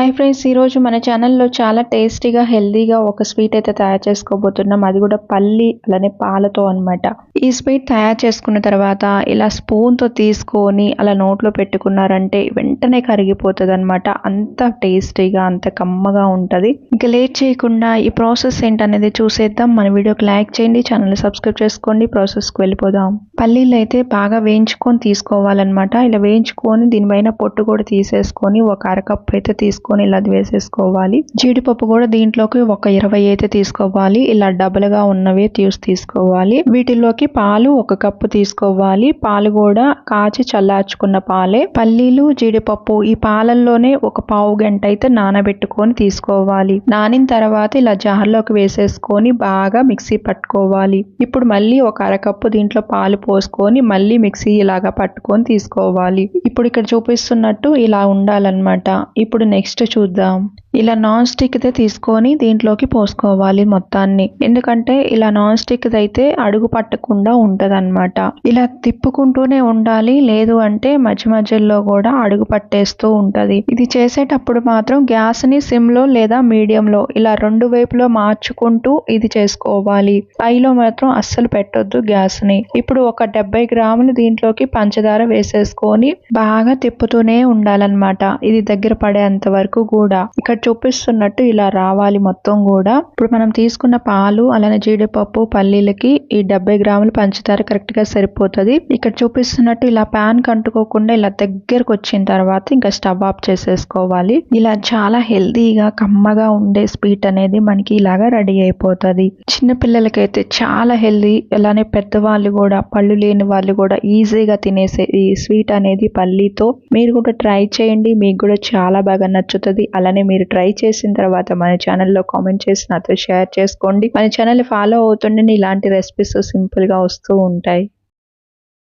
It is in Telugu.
హాయ్ ఫ్రెండ్స్ ఈరోజు మన ఛానల్లో చాలా టేస్టీగా హెల్దీగా ఒక స్వీట్ అయితే తయారు చేసుకోబోతున్నాం. అది కూడా పల్లి అలానే పాలతో అనమాట ఈ స్వీట్ తయారు చేసుకున్న తర్వాత ఇలా స్పూన్తో తీసుకొని అలా నోట్లో పెట్టుకున్నారంటే వెంటనే కరిగిపోతుంది అనమాట అంత టేస్టీగా అంత కమ్మగా ఉంటుంది. ఇంకా లేట్ చేయకుండా ఈ ప్రాసెస్ ఏంటనేది చూసేద్దాం. మన వీడియోకి లైక్ చేయండి ఛానల్ సబ్స్క్రైబ్ చేసుకోండి ప్రాసెస్కి వెళ్ళిపోదాం. పల్లీలు అయితే బాగా వేయించుకొని తీసుకోవాలన్నమాట. ఇలా వేయించుకొని దీనిపైన పొట్టు కూడా తీసేసుకొని ఒక అరకప్పు అయితే తీసుకొని ఇలా వేసేసుకోవాలి. జీడిపప్పు కూడా దీంట్లోకి ఒక ఇరవై అయితే తీసుకోవాలి. ఇలా డబల్గా ఉన్నవి తీసి తీసుకోవాలి. వీటిలోకి పాలు ఒక కప్పు తీసుకోవాలి. పాలు కూడా కాచి చల్లార్చుకున్న పాలే. పల్లీలు జీడిపప్పు ఈ పాలల్లోనే ఒక పావు గంట అయితే నానబెట్టుకొని తీసుకోవాలి. నానిన తర్వాత ఇలా జార్లోకి వేసేసుకొని బాగా మిక్సీ పట్టుకోవాలి. ఇప్పుడు మళ్ళీ ఒక అరకప్పు దీంట్లో పాలు పోసుకొని మళ్ళీ మిక్సీ ఇలాగా పట్టుకొని తీసుకోవాలి. ఇప్పుడు ఇక్కడ చూపిస్తున్నట్టు ఇలా ఉండాలన్నమాట. ఇప్పుడు నెక్స్ట్ చూద్దాం. ఇలా నాన్ స్టిక్ దే తీసుకొని దీంట్లోకి పోసుకోవాలి మొత్తాన్ని. ఎందుకంటే ఇలా నాన్ స్టిక్ అయితే అడుగు పట్టకుండా ఉంటదన్నమాట. ఇలా తిప్పుకుంటూనే ఉండాలి లేదు అంటే మధ్య మధ్యలో కూడా అడుగు పట్టేస్తూ ఉంటది. ఇది చేసేటప్పుడు మాత్రం గ్యాస్ని సిమ్లో లేదా మీడియం లో ఇలా రెండు వైపులో మార్చుకుంటూ ఇది చేసుకోవాలి. పైలో మాత్రం అస్సలు పెట్టొద్దు గ్యాస్ని ఇప్పుడు ఒక డెబ్బై గ్రాములు దీంట్లోకి పంచదార వేసేసుకొని బాగా తిప్పుతూనే ఉండాలన్నమాట. ఇది దగ్గర పడేంత వరకు కూడా. ఇక్కడ చూపిస్తున్నట్టు ఇలా రావాలి మొత్తం కూడా. ఇప్పుడు మనం తీసుకున్న పాలు అలానే జీడిపప్పు పల్లీలకి ఈ డెబ్బై గ్రాములు పంచదార కరెక్ట్గా సరిపోతుంది. ఇక్కడ చూపిస్తున్నట్టు ఇలా ప్యాన్ కంటుకోకుండా ఇలా దగ్గరకు వచ్చిన తర్వాత ఇంకా స్టవ్ ఆఫ్ చేసేసుకోవాలి. ఇలా చాలా హెల్దీగా కమ్మగా ఉండే స్వీట్ అనేది మనకి ఇలాగా రెడీ అయిపోతుంది. చిన్న పిల్లలకైతే చాలా హెల్దీ అలానే పెద్దవాళ్ళు కూడా పళ్ళు లేని వాళ్ళు కూడా ఈజీగా తినేసే ఈ స్వీట్ అనేది పల్లీతో. మీరు కూడా ట్రై చేయండి మీకు కూడా చాలా బాగా నచ్చుతుంది. అలానే మీరు ట్రై చేసిన తర్వాత మన ఛానల్లో కామెంట్ చేసి నాతో షేర్ చేసుకోండి. మన ఛానల్ ఫాలో అవుతుండండి ఇలాంటి రెసిపీస్ సింపుల్గా వస్తూ ఉంటాయి.